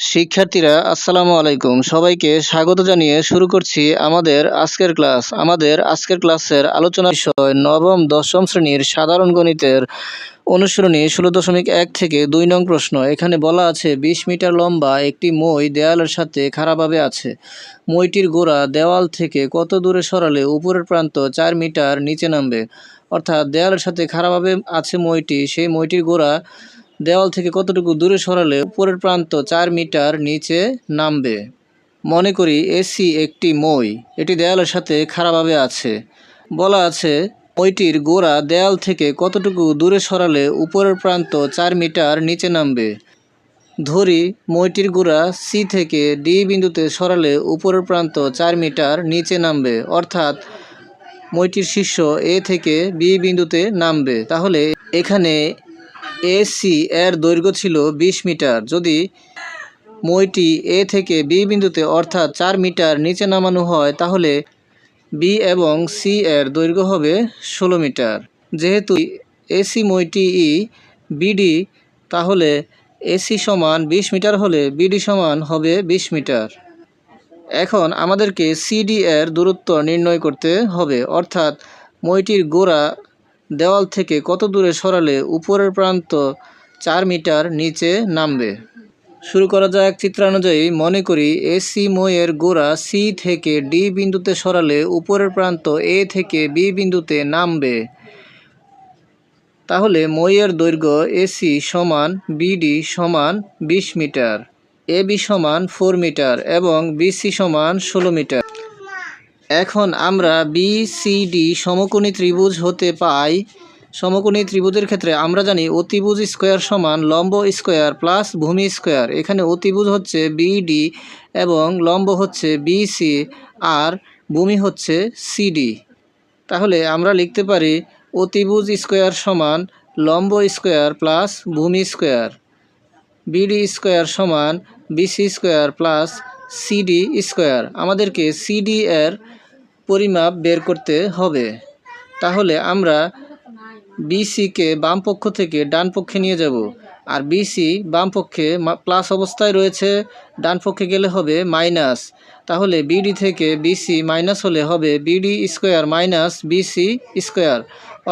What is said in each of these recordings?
শিক্ষার্থীরা, আসসালামু আলাইকুম। সবাইকে স্বাগত জানিয়ে শুরু করছি আমাদের আজকের ক্লাস। আমাদের আজকের ক্লাসের আলোচনা বিষয় নবম, দশম শ্রেণির সাধারণ গণিতের অনুসরণী ষোলো দশমিক এক থেকে দুই নং প্রশ্ন। এখানে বলা আছে, বিশ মিটার লম্বা একটি মই দেয়ালের সাথে খারাপভাবে আছে। মইটির গোড়া দেওয়াল থেকে কত দূরে সরালে উপরের প্রান্ত চার মিটার নিচে নামবে? অর্থাৎ দেওয়ালের সাথে খারাপভাবে আছে মইটি, সেই মইটির গোড়া দেওয়াল থেকে কতটুকু দূরে সরালে উপরের প্রান্ত চার মিটার নিচে নামবে? মনে করি এসি একটি মই। এটি দেয়ালের সাথে খারাপভাবে আছে। বলা আছে, মইটির গোড়া দেয়াল থেকে কতটুকু দূরে সরালে উপরের প্রান্ত চার মিটার নিচে নামবে? ধরি, মইটির গোড়া সি থেকে ডি বিন্দুতে সরালে উপরের প্রান্ত চার মিটার নিচে নামবে। অর্থাৎ, মইটির শীর্ষ এ থেকে বি বিন্দুতে নামবে। তাহলে, এখানে এসি এর দৈর্ঘ্য ছিল বিশ মিটার। যদি মইটি এ থেকে বি বিন্দুতে অর্থাৎ চার মিটার নিচে নামানো হয়, তাহলে বি এবং সি এর দৈর্ঘ্য হবে ষোলো মিটার। যেহেতু এসি মইটি ই বিডি, তাহলে এসি সমান বিশ মিটার হলে বিডি সমান হবে বিশ মিটার। এখন আমাদেরকে সিডি এর দূরত্ব নির্ণয় করতে হবে, অর্থাৎ মইটির গোড়া দেওয়াল থেকে কত দূরে সরালে উপরের প্রান্ত চার মিটার নিচে নামবে? শুরু করা যাক চিত্রানুযায়ী। মনে করি এসি মইয়ের গোড়া সি থেকে ডি বিন্দুতে সরালে উপরের প্রান্ত এ থেকে বি বিন্দুতে নামবে। তাহলে মইয়ের দৈর্ঘ্য এসি সমান বিডি সমান বিশ মিটার, এ, বি সমান ফোর মিটার এবং বিসি সমান ষোলো মিটার। এখন আমরা বি সি ডি সমকোণী ত্রিভুজ হতে পাই। সমকোণী ত্রিভুজের ক্ষেত্রে আমরা জানি অতিভুজ স্কোয়ার সমান লম্ব স্কোয়ার প্লাস ভূমি স্কোয়ার। এখানে অতিভুজ হচ্ছে বিডি এবং লম্ব হচ্ছে বিসি আর ভূমি হচ্ছে সিডি তাহলে আমরা লিখতে পারি অতিভুজ স্কোয়ার সমান লম্ব স্কোয়ার প্লাস ভূমি স্কোয়ার। বিডি স্কোয়ার সমান BC square plus CD square. আমাদেরকে সিডি এর পরিমাপ বের করতে হবে। তাহলে আমরা বিসিকে বাম পক্ষ থেকে ডান পক্ষে নিয়ে যাব। আর বিসি বাম পক্ষে প্লাস অবস্থায় রয়েছে, ডান পক্ষে গেলে হবে মাইনাস তাহলে বিডি থেকে বিসি মাইনাস হলে হবে BD square minus BC square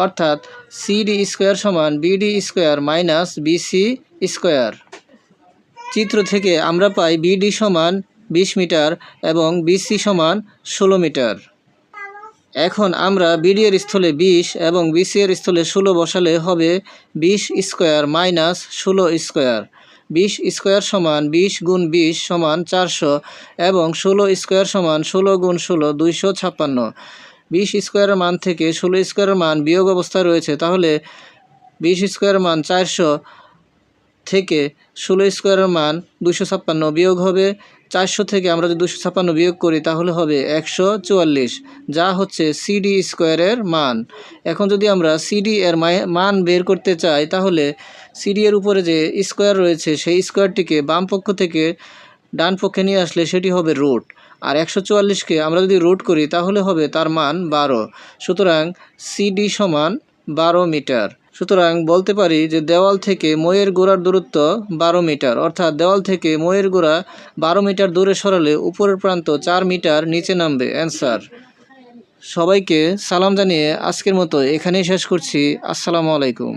অর্থাৎ সিডি স্কোয়ার সমান BD square minus BC square চিত্র থেকে আমরা পাই বিডি সমান বিশ মিটার এবং বিসি সমান ষোলো মিটার। এখন আমরা বিডি এর স্থলে বিশ এবং বিসি এর স্থলে ষোলো বসালে হবে বিশ স্কোয়ার মাইনাস ষোলো স্কোয়ার। বিশ স্কোয়ার সমান বিশ গুণ বিশ সমান চারশো এবং ষোলো স্কোয়ার সমান ষোলো গুণ ষোলো দুইশো ছাপ্পান্ন। বিশ স্কোয়ারের মান থেকে ষোলো স্কোয়ারের মান বিয়োগ অবস্থায় রয়েছে, তাহলে বিশ স্কোয়ারের মান চারশো থেকে ষোলো স্কোয়ারের মান দুশো ছাপ্পান্ন বিয়োগ হবে চারশো থেকে আমরা যদি দুশো ছাপ্পান্ন বিয়োগ করি, তাহলে হবে একশো চুয়াল্লিশ, যা হচ্ছে সিডি স্কোয়ারের মান। এখন যদি আমরা সিডি এর মান বের করতে চাই, তাহলে সিডি এর উপরে যে স্কোয়ার রয়েছে, সেই স্কোয়ারটিকে বাম পক্ষ থেকে ডান পক্ষে নিয়ে আসলে সেটি হবে রুট। আর একশো চুয়াল্লিশকে আমরা যদি রুট করি, তাহলে হবে তার মান বারো। সুতরাং সিডি সমান বারো মিটার। সুতরাং বলতে পারি যে দেওয়াল থেকে ময়ের গোড়ার দূরত্ব বারো মিটার, অর্থাৎ দেওয়াল থেকে ময়ের গোড়া বারো মিটার দূরে সরালে উপরের প্রান্ত চার মিটার নিচে নামবে। অ্যান্সার। সবাইকে সালাম জানিয়ে আজকের মতো এখানেই শেষ করছি। আসসালামু আলাইকুম।